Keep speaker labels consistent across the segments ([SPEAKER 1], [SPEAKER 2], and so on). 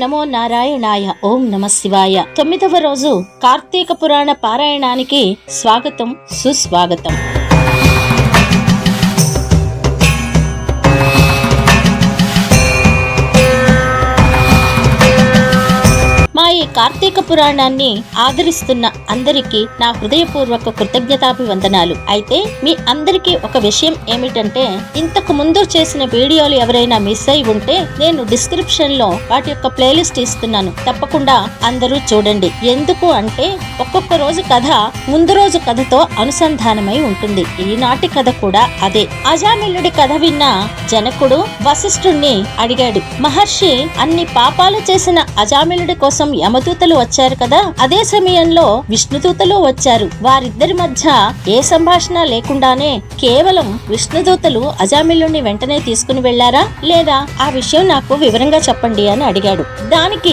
[SPEAKER 1] నమో నారాయణాయ ఓం నమ శివాయ. తొమ్మిదవ రోజు కార్తీక పురాణ పారాయణానికి స్వాగతం సుస్వాగతం. కార్తీక పురాణాన్ని ఆదరిస్తున్న అందరికీ నా హృదయపూర్వక కృతజ్ఞతాభివందనాలు. అయితే మీ అందరికీ ఒక విషయం ఏమిటంటే ఇంతకు ముందు చేసిన వీడియోలు ఎవరైనా మిస్ అయి ఉంటే నేను డిస్క్రిప్షన్లో వాటి యొక్క ప్లేలిస్ట్ ఇస్తున్నాను. తప్పకుండా అందరూ చూడండి. ఎందుకు అంటే ఒక్కొక్క రోజు కథ ముందు రోజు కథతో అనుసంధానమై ఉంటుంది. ఈనాటి కథ కూడా అదే. అజామిల్లుడి కథ విన్న జనకుడు వశిష్ఠుణ్ణి అడిగాడు. మహర్షి అన్ని పాపాలు చేసిన అజామిలుడి కోసం యమదూతలు వచ్చారు కదా? అదే సమయంలో విష్ణుదూతలు వచ్చారు. వారిద్దరి మధ్య ఏ సంభాషణ లేకుండానే కేవలం విష్ణుదూతలు అజామిలుని వెంటనే తీసుకుని వెళ్ళారా లేదా ఆ విషయం నాకు వివరంగా చెప్పండి అని అడిగాడు. దానికి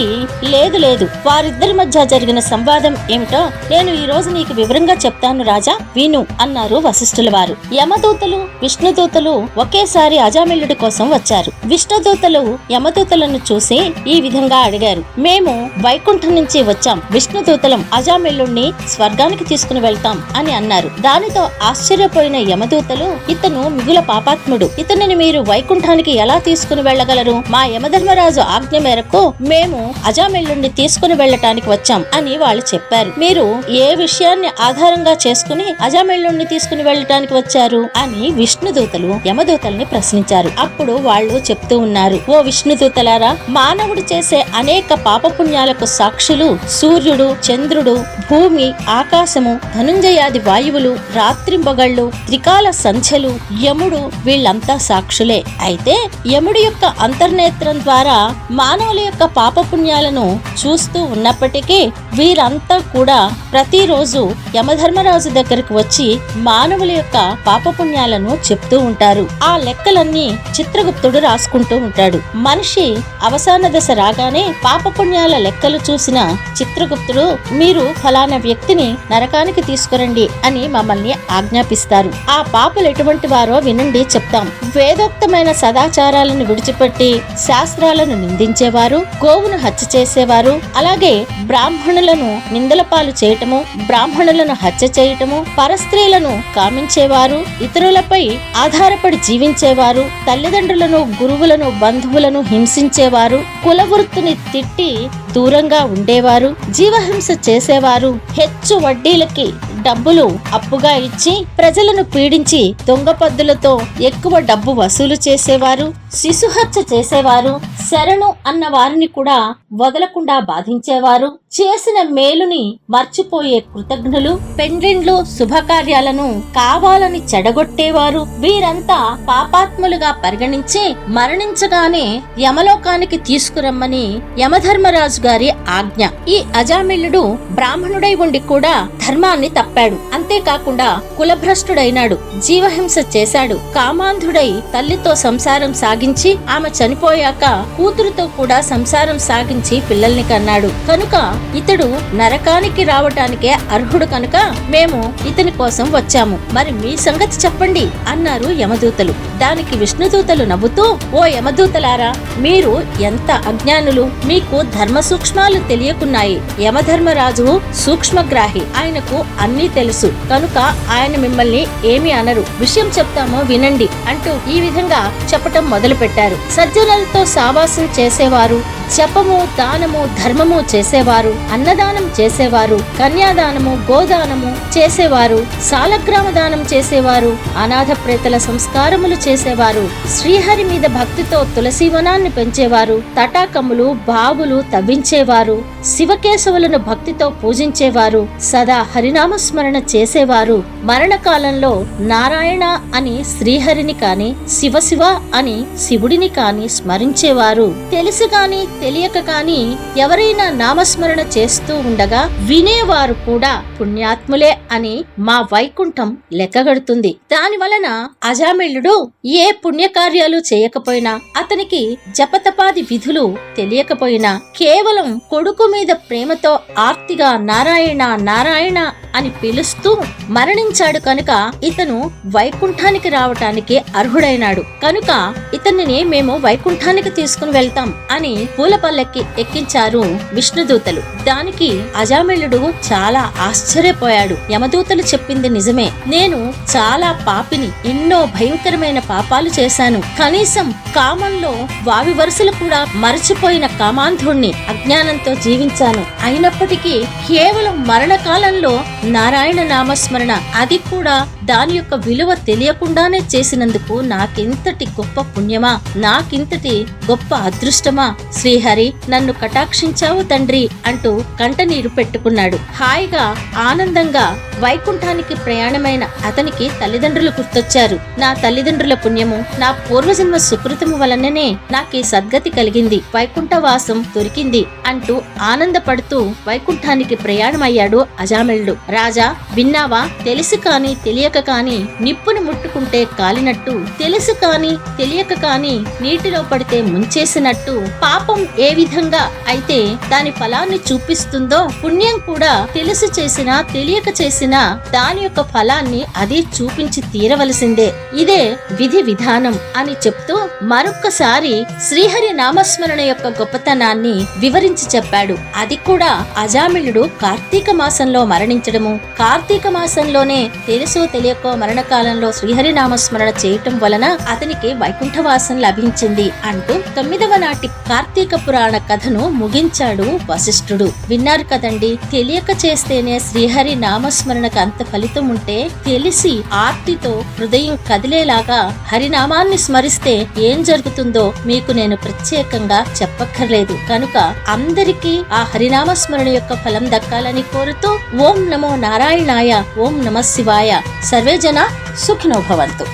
[SPEAKER 1] లేదు లేదు. వారిద్దరి మధ్య జరిగిన సంవాదం ఏమిటో నేను ఈ రోజు నీకు వివరంగా చెప్తాను రాజా. విను అన్నారు వశిష్ఠుల వారు. యమదూతలు విష్ణుదూతలు ఒకేసారి అజామిల్లుడి కోసం వచ్చారు. విష్ణుదూతలు యమదూతలను చూసి ఈ విధంగా అడిగారు. మేము వైకుంఠం నుంచి వచ్చాం. విష్ణుదూతలం అజామిల్లుణ్ణి స్వర్గానికి తీసుకుని వెళ్తాం అని అన్నారు. దానితో ఆశ్చర్యపోయిన యమదూతలు ఇతను మిగుల పాపాత్ముడు. ఇతనిని మీరు వైకుంఠానికి ఎలా తీసుకుని వెళ్ళగలరు? మా యమధర్మరాజు ఆజ్ఞ మేరకు మేము అజామిల్లుణ్ణి తీసుకుని వెళ్ళటానికి వచ్చాం అని వాళ్ళు చెప్పారు. మీరు ఏ విషయాన్ని ఆధారంగా చేసుకుని అజామిల్లుణ్ణి తీసుకుని వెళ్ళటానికి వచ్చారు? అని విష్ణుదూతలు యమదూతల్ని ప్రశ్నించారు. అప్పుడు వాళ్ళు చెప్తూ ఉన్నారు ఓ విష్ణుదూతలారా మానవుడు చేసే అనేక పాపపుణ్యాలకు సాక్షులు సూర్యుడు చంద్రుడు భూమి ఆకాశము ధనుంజయాది వాయువులు రాత్రింబగళ్ళు త్రికాల సంధ్యలు యముడు వీళ్ళంతా సాక్షులే. అయితే యముడి యొక్క అంతర్నేత్రం ద్వారా మానవుల యొక్క పాపపుణ్యాలను చూస్తూ ఉన్నప్పటికీ వీరంతా కూడా ప్రతిరోజు యమధర్మరాజు దగ్గరకు వచ్చి మానవుల యొక్క పాపపుణ్యాలను చెప్తూ ఉంటారు. ఆ లెక్కలన్నీ చిత్రగుప్తుడు రాసుకుంటూ ఉంటాడు. మనిషి అవసాన దశ రాగానే పాపపుణ్యాల లెక్కలు చూసిన చిత్రగుప్తుడు మీరు ఫలానా వ్యక్తిని నరకానికి తీసుకురండి అని మమ్మల్ని ఆజ్ఞాపిస్తారు. ఆ పాపలు ఎటువంటి వారో వినండి చెప్తాం. వేదోక్తమైన సదాచారాలను విడిచిపెట్టి శాస్త్రాలను నిందించేవారు గోవును హత్య చేసేవారు అలాగే బ్రాహ్మణులను నిందల పాలు చేయటము బ్రాహ్మణులను హత్య చేయటము పరస్త్రీలను కామించేవారు ఇతరులపై ఆధారపడి జీవించేవారు తల్లిదండ్రులను గురువులను బంధువులను హింసించేవారు కులవృత్తిని తిట్టి దూరంగా ఉండేవారు జీవహింస చేసేవారు హెచ్చు వడ్డీలకి డబ్బులు అప్పుగా ఇచ్చి ప్రజలను పీడించి దొంగ పద్దులతో ఎక్కువ డబ్బు వసూలు చేసేవారు శిశుహత్య చేసేవారు శరణు అన్న వారిని కూడా వదలకుండా బాధించేవారు. చేసిన మేలుని మర్చిపోయే కృతజ్ఞులు పెండ్లిండ్లు శుభకార్యాలను కావాలని చెడగొట్టేవారు. వీరంతా పాపాత్ములుగా పరిగణించి మరణించగానే యమలోకానికి తీసుకురమ్మని యమధర్మరాజు గారి ఆజ్ఞ. ఈ అజామిల్లుడు బ్రాహ్మణుడై ఉండి కూడా ధర్మాన్ని చంపాడు అంతేకాకుండా కులభ్రష్టుడైనాడు జీవహింస చేశాడు. కామాంధుడై తల్లితో సంసారం సాగించి ఆమె చనిపోయాక కూతురుతో కూడా సంసారం సాగించి పిల్లల్ని కన్నాడు. కనుక ఇతడు నరకానికి రావటానికే అర్హుడు కనుక మేము ఇతని కోసం వచ్చాము. మరి మీ సంగతి చెప్పండి అన్నారు యమదూతలు. దానికి విష్ణుదూతలు నవ్వుతూ ఓ యమదూతలారా మీరు ఎంత అజ్ఞానులు! మీకు ధర్మ సూక్ష్మాలు తెలియకున్నాయి. యమధర్మరాజు సూక్ష్మగ్రాహి. ఆయనకు అన్ని తెలుసు. కనుక ఆయన మిమ్మల్ని ఏమి అనరు. విషయం చెప్తామో వినండి అంటూ ఈ విధంగా చెప్పటం మొదలు పెట్టారు సజ్జనులతో సావాసం చేసేవారు? జపము దానము ధర్మము చేసేవారు అన్నదానం చేసేవారు కన్యాదానము గోదానము చేసేవారు సాలగ్రామ దానం చేసేవారు అనాథ ప్రేతల సంస్కారములు చేసేవారు శ్రీహరి మీద భక్తితో తులసీవనాన్ని పెంచేవారు తటాకములు బావులు తవ్వించేవారు శివకేశవులను భక్తితో పూజించేవారు సదా హరినామ స్మరణ చేసేవారు. మరణకాలంలో నారాయణ అని శ్రీహరిని కాని శివశివ అని శివుడిని కాని స్మరించేవారు. తెలిసి కాని తెలియక కాని ఎవరైనా నామస్మరణ చేస్తూ ఉండగా వినేవారు కూడా పుణ్యాత్ములే అని మా వైకుంఠం లెక్కగడుతుంది. దాని వలన అజామిళ్యుడు ఏ పుణ్యకార్యాలు చేయకపోయినా అతనికి జపతపాది విధులు తెలియకపోయినా కేవలం కొడుకు మీద ప్రేమతో ఆర్తిగా నారాయణ నారాయణ అని పిలుస్తూ మరణించాడు కనుక ఇతను వైకుంఠానికి రావటానికి అర్హుడైనాడు. కనుక ఇతనిని మేము వైకుంఠానికి తీసుకుని వెళ్తాం అని పూల పల్లెక్కి ఎక్కించారు విష్ణుదూతలు. దానికి అజామిళుడు చాలా ఆశ్చర్యపోయాడు. యమదూతలు చెప్పింది నిజమే. నేను చాలా పాపిని ఎన్నో భయంకరమైన పాపాలు చేశాను. కనీసం కామంలో వావి వరుసలు కూడా మరచిపోయిన కామాంధుణ్ణి అజ్ఞానంతో జీవించాను. అయినప్పటికీ కేవలం మరణకాలంలో నారాయణ నామస్మరణ అది కూడా దాని యొక్క విలువ తెలియకుండానే చేసినందుకు నాకెంతటి గొప్ప పుణ్యమా? నాకింతటి గొప్ప అదృష్టమా? శ్రీహరి నన్ను కటాక్షించావు తండ్రి అంటూ కంటనీరు పెట్టుకున్నాడు. హాయిగా ఆనందంగా వైకుంఠానికి ప్రయాణమైన అతనికి తల్లిదండ్రులు గుర్తొచ్చారు. నా తల్లిదండ్రుల పుణ్యము నా పూర్వజన్మ సుకృతము వలననే నాకీ సద్గతి కలిగింది. వైకుంఠవాసం దొరికింది అంటూ ఆనందపడుతూ వైకుంఠానికి ప్రయాణమయ్యాడు అజామిళుడు రాజా విన్నావా? తెలిసి కాని తెలియక కాని నిప్పును ముట్టుకుంటే కాలినట్టు తెలుసు కాని తెలియక కాని నీటిలో పడితే ముంచేసినట్టు పాపం ఏ విధంగా అయితే దాని ఫలాన్ని చూపిస్తుందో పుణ్యం కూడా తెలుసు చేసినా తెలియక చేసిన దాని యొక్క ఫలాన్ని అది చూపించి తీరవలసిందే. ఇదే విధి విధానం అని చెప్తూ మరొక్కసారి శ్రీహరి నామస్మరణ యొక్క గొప్పతనాన్ని వివరించి చెప్పాడు. అది కూడా అజామిళుడు కార్తీక మాసంలో మరణించడము. కార్తీక మాసంలోనే తెలుసో తెలియకో మరణకాలంలో శ్రీహరి నామస్మరణ చేయటం వలన అతనికి వైకుంఠవాసం లభించింది అంటూ తొమ్మిదవ నాటి కార్తీక పురాణ కథను ముగించాడు వశిష్ఠుడు. విన్నారు కదండి తెలియక చేస్తేనే శ్రీహరి నామస్మరణ నామస్మరణకు అంత ఫలితం ఉంటే తెలిసి ఆర్తితో హృదయం కదిలేలాగా హరినామాన్ని స్మరిస్తే ఏం జరుగుతుందో మీకు నేను ప్రత్యేకంగా చెప్పక్కర్లేదు. కనుక అందరికీ ఆ హరినామ స్మరణ యొక్క ఫలం దక్కాలని కోరుతూ ఓం నమో నారాయణాయ ఓం నమ శివాయ. సర్వేజన సుఖినోభవంతు